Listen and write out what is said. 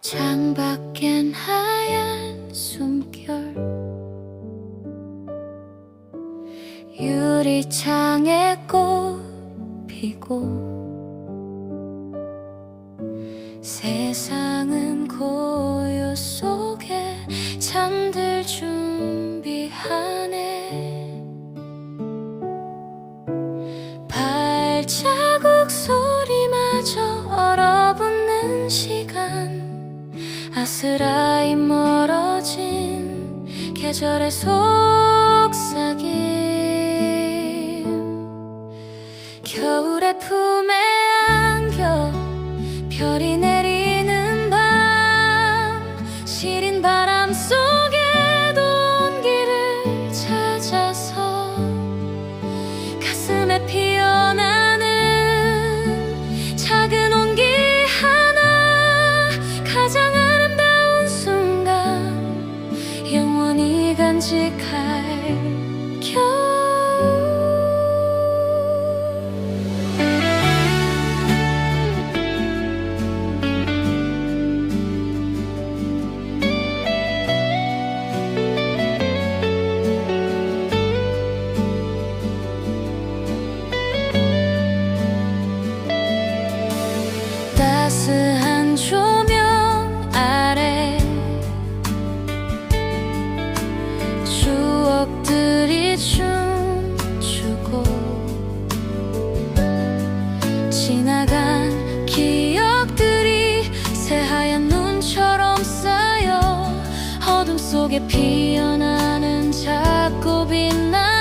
창밖엔 하얀 숨결. 유리창에 꽃 피고 세상은 고요 속에 잠들 준비하네. 발자 아스라이 멀어진 계절의 속삭임. 겨울의 품에 안겨 별이 내리는 밤 시린 바람 속에도 온기를 찾아서 가슴에 피 추억들이 춤추고 지나간 기억들이 새하얀 눈처럼 쌓여 어둠 속에 피어나는 작고 빛나